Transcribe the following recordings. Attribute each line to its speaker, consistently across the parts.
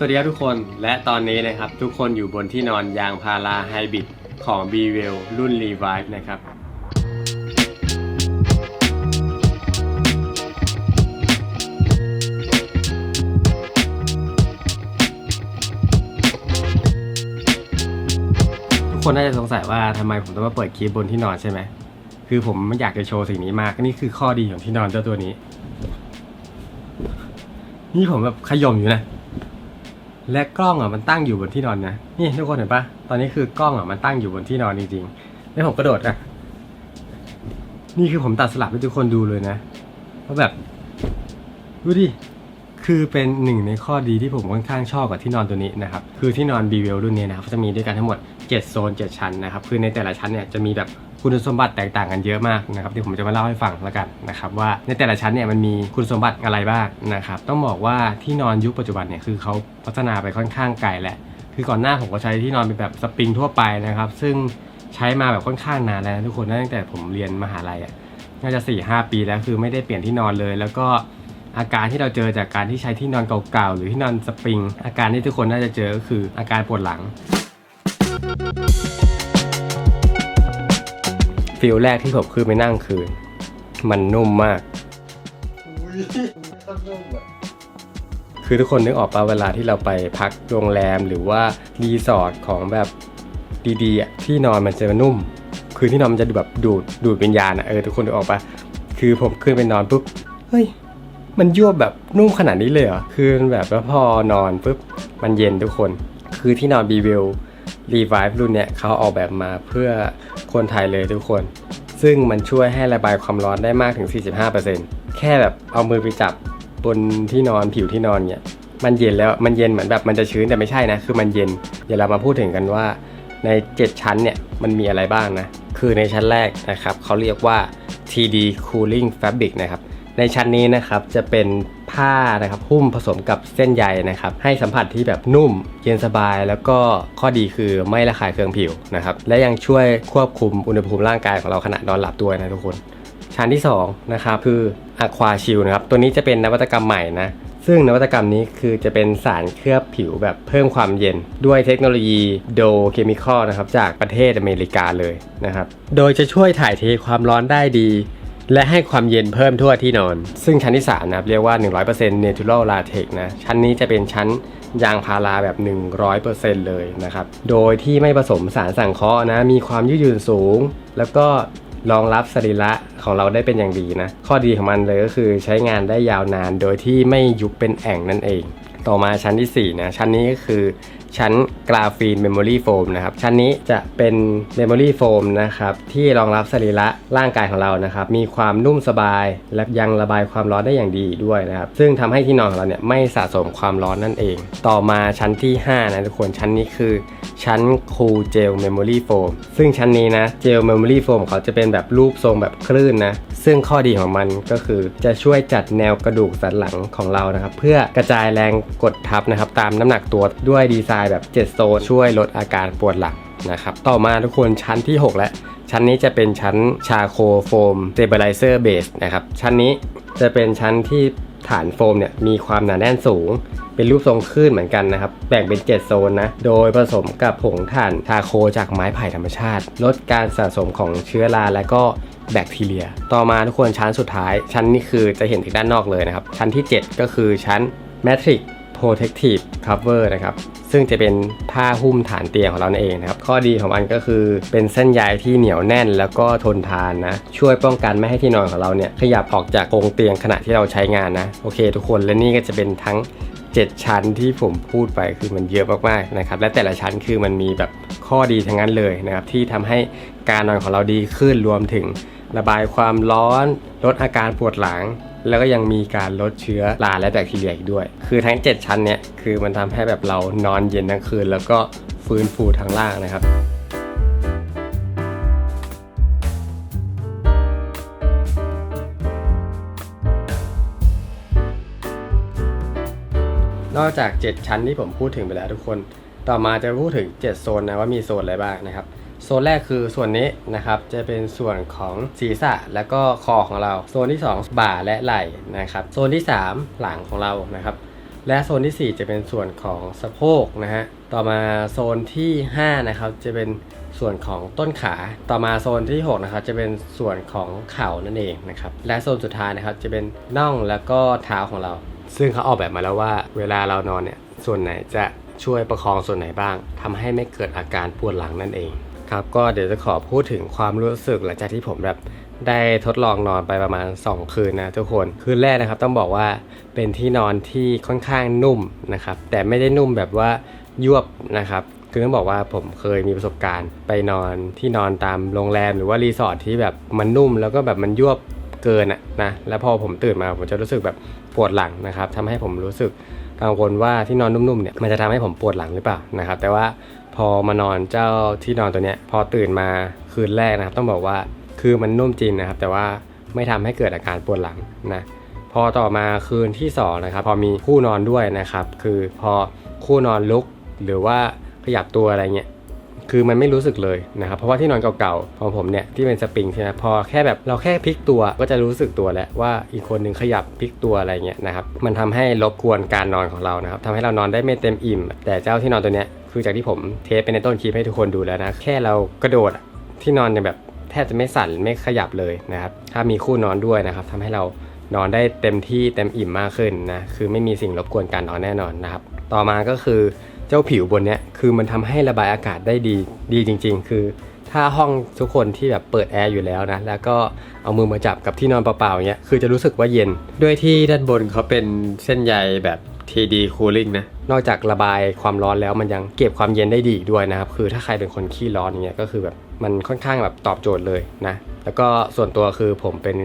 Speaker 1: สวัสดีครับทุกคนและตอนนี้นะครับ ทุกคนอยู่บนที่นอนยางพาราไฮบริดของ b w e l รุ่น Revive นะครับ ทุกคนน่าจะสงสัยว่าทำไมผมต้องมาเปิดคลิปบนที่นอนใช่ไหม คือผมอยากจะโชว์สิ่งนี้มาก นี่คือข้อดีของที่นอนเจ้าตัวนี้ นี่ผมแบบขย่มอยู่นะ และกล้องอะมันตั้งอยู่บนที่นอนนะนี่ทุกคนเห็นปะตอนนี้คือกล้องอะมันตั้งอยู่บนที่นอนจริงๆแล้วผมกระโดดอะนี่คือผมตัดสลับให้ทุกคนดูเลยนะว่าแบบดูดิคือเป็นหนึ่งในข้อดีที่ผมค่อนข้างชอบกับที่นอนตัวนี้นะครับคือที่นอน b ีเวลรุ่นนี้นะครับจะมีด้วยกันทั้งหมด 7 โซน 7 ชั้นนะครับคือในแต่ละชั้นเนี่ยจะมีแบบ คุณสมบัติแตกต่างกันเยอะมากนะครับที่ผมจะมาเล่าให้ฟังแล้วกันนะครับว่าในแต่ละชั้นเนี่ยมันมีคุณสมบัติอะไรบ้างนะครับต้องบอกว่าที่นอนยุคปัจจุบันเนี่ยคือเขาพัฒนาไปค่อนข้างไกลแหละคือก่อนหน้าผมก็ใช้ที่นอนเป็นแบบสปริงทั่วไปนะครับซึ่งใช้มาแบบค่อนข้างนานแล้วนะทุกคนตั้งแต่ผมเรียนมหาลัยอะน่าจะ4ี่หปีแล้วคือไม่ได้เปลี่ยนที่นอนเลย แล้วก็อาการที่เราเจอจากการที่ใช้ที่นอนเก่าๆหรือที่นอนสปริง อาการที่ทุกคนน่าจะเจอก็คืออาการปวดหลัง ฟิลแรกที่ผมคือไปนั่งคือมันนุ่มมาก คือทุกคนนึกออกปะเวลาที่เราไปพักโรงแรมหรือว่ารีสอร์ทของแบบดีๆที่นอนมันจะนุ่ม คือที่นอนมันจะแบบดูดดูดวิญญาณอะเออทุกคนนึกออกปะคือผมขึ้นไปนอนปุ๊บเฮ้ยมันยัวแบบนุ่มขนาดนี้เลยเหรอ คือแบบแล้วพอนอนปุ๊บมันเย็นทุกคน คือที่นอน b ีเวล รีไวฟ์รุ่นเนี้ยเขาออกแบบมาเพื่อคนไทยเลยทุกคน ซึ่งมันช่วยให้ระบายความร้อนได้มากถึง 45%แค่แบบเอามือไปจับบนที่นอนผิวที่นอนเนี่ยมันเย็นแล้วมันเย็นเหมือนแบบมันจะชื้นแต่ไม่ใช่นะ คือมันเย็น เดี๋ยวเรามาพูดถึงกันว่าใน 7 ชั้นเนี่ยมันมีอะไรบ้างนะ คือในชั้นแรกนะครับเขาเรียกว่า TD Cooling Fabric นะครับ ในชั้นนี้นะครับจะเป็น ผ้านะครับหุ้มผสมกับเส้นใยนะครับให้สัมผัสที่แบบนุ่มเย็นสบาย แล้วก็ข้อดีคือไม่ระคายเคืองผิวนะครับและยังช่วยควบคุมอุณหภูมิร่างกายของเราขณะนอนหลับด้วยนะทุกคน ชั้นที่2นะครับคือ Aqua Shield นะครับตัวนี้จะเป็นนวัตกรรมใหม่นะซึ่งนวัตกรรมนี้คือจะเป็นสารเคลือบผิวแบบเพิ่มความเย็น ด้วยเทคโนโลยีโดเคมีคอลนะครับจากประเทศอเมริกาเลยนะครับ โดยจะช่วยถ่ายเทความร้อนได้ดี และให้ความเย็นเพิ่มทั่วที่นอน ซึ่งชั้นที่3นะครับเรียกว่า 100% Natural Latex นะชั้นนี้จะเป็นชั้นยางพาราแบบ 100%เลยนะครับ โดยที่ไม่ผสมสารสังเคราะห์นะ มีความยืดหยุ่นสูง แล้วก็รองรับสรีระของเราได้เป็นอย่างดีนะ ข้อดีของมันเลยก็คือใช้งานได้ยาวนาน โดยที่ไม่ยุบเป็นแอ่งนั่นเอง ต่อมาชั้นที่ 4 นะ ชั้นนี้ก็คือชั้นกราฟีนเมมโมรี่โฟมนะครับ ชั้นนี้จะเป็นเมมโมรี่โฟมนะครับ ที่รองรับสรีระร่างกายของเรานะครับ มีความนุ่มสบาย และยังระบายความร้อนได้อย่างดีด้วยนะครับ ซึ่งทำให้ที่นอนของเราเนี่ยไม่สะสมความร้อนนั่นเอง ต่อมาชั้นที่ 5 นะทุกคน ชั้นนี้คือ ชั้นคูลเจลเมมโมรี่โฟมซึ่งชั้นนี้นะ เจลเมมโมรี่โฟมเขาจะเป็นแบบรูปทรงแบบคลื่นนะ ซึ่งข้อดีของมันก็คือจะช่วยจัดแนวกระดูกสันหลังของเรานะครับ เพื่อกระจายแรงกดทับนะครับตามน้ำหนักตัวด้วยดีไซน์แบบ7โซนช่วยลดอาการปวดหลังนะครับ ต่อมาทุกคนชั้นที่ 6 และ ชั้นนี้จะเป็นชั้นชาโคโฟมเซเบลิเซอร์เบสนะครับ ชั้นนี้จะเป็นชั้นที่ ฐานโฟมเนี่ยมีความหนาแน่นสูง เป็นรูปทรงคลื่นเหมือนกันนะครับ แบ่งเป็น 7 โซนนะ โดยผสมกับผงถ่านชาโคจากไม้ไผ่ธรรมชาติ ลดการสะสมของเชื้อราและก็แบคทีเรีย ต่อมาทุกคนชั้นสุดท้าย ชั้นนี้คือจะเห็นถึงด้านนอกเลยนะครับ ชั้นที่ 7 ก็คือชั้นแมทริก Protective Cover นะครับ ซึ่งจะเป็นผ้าหุ้มฐานเตียงของเรานั่นเองนะครับ ข้อดีของมันก็คือเป็นเส้นใยที่เหนียวแน่นแล้วก็ทนทานนะ ช่วยป้องกันไม่ให้ที่นอนของเราเนี่ยขยับออกจากโครงเตียงขณะที่เราใช้งานนะ โอเค ทุกคน และนี่ก็จะเป็นทั้ง 7 ชั้นที่ผมพูดไปคือมันเยอะมากๆนะครับ และแต่ละชั้นคือมันมีแบบข้อดีทั้งนั้นเลยนะครับ ที่ทำให้การนอนของเราดีขึ้นรวมถึงระบายความร้อน ลดอาการปวดหลัง แล้วก็ยังมีการลดเชื้อราและแบคทีเรียอีกด้วย คือทั้ง 7 ชั้นเนี่ยคือมันทำให้แบบเรานอนเย็นทั้งคืน แล้วก็ฟื้นฟูทั้งล่างนะครับนอกจาก 7 ชั้นที่ผมพูดถึงไปแล้วทุกคน ต่อมาจะพูดถึง 7 โซนนะว่ามีโซนอะไรบ้างนะครับ โซนแรกคือส่วนนี้นะครับจะเป็นส่วนของศีรษะและก็คอของเรา โซนที่ 2 บ่าและไหล่นะครับ โซนที่ 3 หลังของเรานะครับ และโซนที่ 4 จะเป็นส่วนของสะโพกนะฮะต่อมาโซนที่5นะครับจะเป็นส่วนของต้นขา ต่อมาโซนที่6นะครับจะเป็นส่วนของเข่านั่นเองนะครับและโซนสุดท้ายนะครับจะเป็นน่องแล้วก็เท้าของเรา ซึ่งเขาออกแบบมาแล้วว่า เวลาเรานอนเนี่ยส่วนไหนจะช่วยประคองส่วนไหนบ้างทำให้ไม่เกิดอาการปวดหลังนั่นเอง ครับก็เดี๋ยวจะขอพูดถึงความรู้สึกหลังจากที่ผมแบบได้ทดลองนอนไปประมาณ 2 คืนนะทุกคนคืนแรกนะครับต้องบอกว่าเป็นที่นอนที่ค่อนข้างนุ่มนะครับแต่ไม่ได้นุ่มแบบว่ายวบนะครับคือต้องบอกว่าผมเคยมีประสบการณ์ไปนอนที่นอนตามโรงแรมหรือว่ารีสอร์ทที่แบบมันนุ่มแล้วก็แบบมันยวบเกินอะนะแล้วพอผมตื่นมาผมจะรู้สึกแบบ ปวดหลังนะครับทำให้ผมรู้สึกกังวลว่าที่นอนนุ่มๆเนี่ยมันจะทำให้ผมปวดหลังหรือเปล่านะครับ แต่ว่าพอมานอนเจ้าที่นอนตัวเนี้ยพอตื่นมาคืนแรกนะครับ ต้องบอกว่าคือมันนุ่มจริงนะครับ แต่ว่าไม่ทำให้เกิดอาการปวดหลังนะพอต่อมาคืนที่สองนะครับพอมีคู่นอนด้วยนะครับ คือพอคู่นอนลุกหรือว่าขยับตัวอะไรเงี้ย คือมันไม่รู้สึกเลยนะครับ เพราะว่าที่นอนเก่าๆของผมเนี่ยที่เป็นสปริงใช่ไหมพอแค่แบบเราแค่พลิกตัวก็จะรู้สึกตัวแล้วว่าอีกคนหนึ่งขยับพลิกตัวอะไรเงี้ยนะครับมันทำให้รบกวนการนอนของเรานะครับทำให้เรานอนได้ไม่เต็มอิ่ม แต่เจ้าที่นอนตัวเนี้ยคือจากที่ผมเทสไปในต้นคลิปให้ทุกคนดูแล้วนะแค่เรากระโดดที่นอนเนี่ยแบบแทบจะไม่สั่นไม่ขยับเลยนะครับถ้ามีคู่นอนด้วยนะครับทำให้เรานอนได้เต็มที่เต็มอิ่มมากขึ้นนะคือไม่มีสิ่งรบกวนการนอนแน่นอนนะครับต่อมาก็คือ เจ้าผิวบนเนี้ยคือมันทำให้ระบายอากาศได้ดีดีจริง ๆ คือถ้าห้องทุกคนที่แบบเปิดแอร์อยู่แล้วนะแล้วก็เอามือมาจับกับที่นอนเปล่าๆอย่างเงี้ยคือจะรู้สึกว่าเย็นด้วยที่ด้านบนเขาเป็นเส้นใยแบบ TD Cooling นะนอกจากระบายความร้อนแล้วมันยังเก็บความเย็นได้ดีอีกด้วยนะครับคือถ้าใครเป็นคนขี้ร้อนอย่างเงี้ยก็คือแบบมันค่อนข้างแบบตอบโจทย์เลยนะแล้วก็ส่วนตัวคือผมเป็น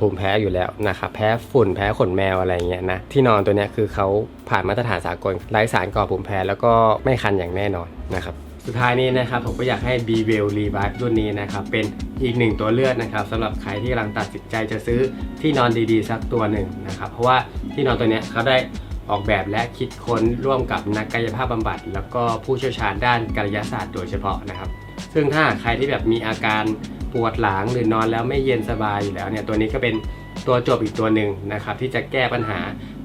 Speaker 1: ภูมิแพ้อยู่แล้วนะครับแพ้ฝุ่นแพ้ขนแมวอะไรเงี้ยนะที่นอนตัวเนี้ยคือเขาผ่านมาตรฐานสากลไร้สารก่อภูมิแพ้แล้วก็ไม่คันอย่างแน่นอนนะครับสุดท้ายนี้นะครับผมก็อยากให้ b w e l Revive รุ่นนี้นะครับเป็นอีกหนึ่งตัวเลือกนะครับสำหรับใครที่กำลังตัดสินใจจะซื้อที่นอนดีๆ สักตัวหนึ่งนะครับเพราะว่าที่นอนตัวเนี้ยเขาได้ออกแบบและคิดค้นร่วมกับนักกายภาพบำบัด แล้วก็ผู้เชี่ยวชาญด้านกายศาสตร์โดยเฉพาะนะครับ ซึ่งถ้าใครที่แบบมีอาการ ปวดหลังหรือนอนแล้วไม่เย็นสบายอยู่แล้วเนี่ยตัวนี้ก็เป็นตัวจบอีกตัวหนึ่งนะครับที่จะแก้ปัญหา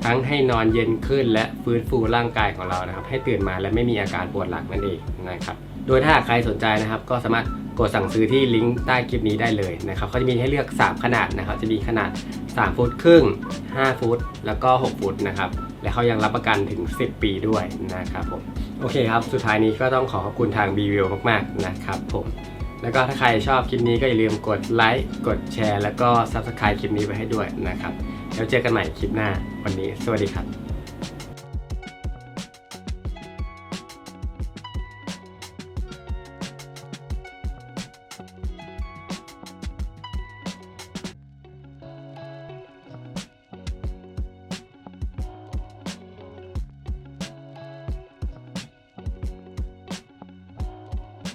Speaker 1: ทั้งให้นอนเย็นขึ้น และฟื้นฟูร่างกายของเรานะครับ ให้ตื่นมาและไม่มีอาการปวดหลังนั่นเองนะครับโดยถ้าใครสนใจนะครับ ก็สามารถกดสั่งซื้อที่ลิงก์ใต้คลิปนี้ได้เลยนะครับเขาจะมีให้เลือก 3 ขนาดนะครับ จะมีขนาด 3 ฟุตครึ่ง 5 ฟุต แล้วก็ 6 ฟุตนะครับ และเขายังรับประกันถึง 10 ปีด้วยนะครับผม โอเคครับ สุดท้ายนี้ก็ต้องขอขอบคุณทาง b ีวิวมาก ๆ นะครับผม แล้วก็ถ้าใครชอบคลิปนี้ก็อย่าลืมกดไลค์กดแชร์ แล้วก็ Subscribe คลิปนี้ไปให้ด้วยนะครับ แล้วเจอกันใหม่คลิปหน้าวันนี้ สวัสดีครับ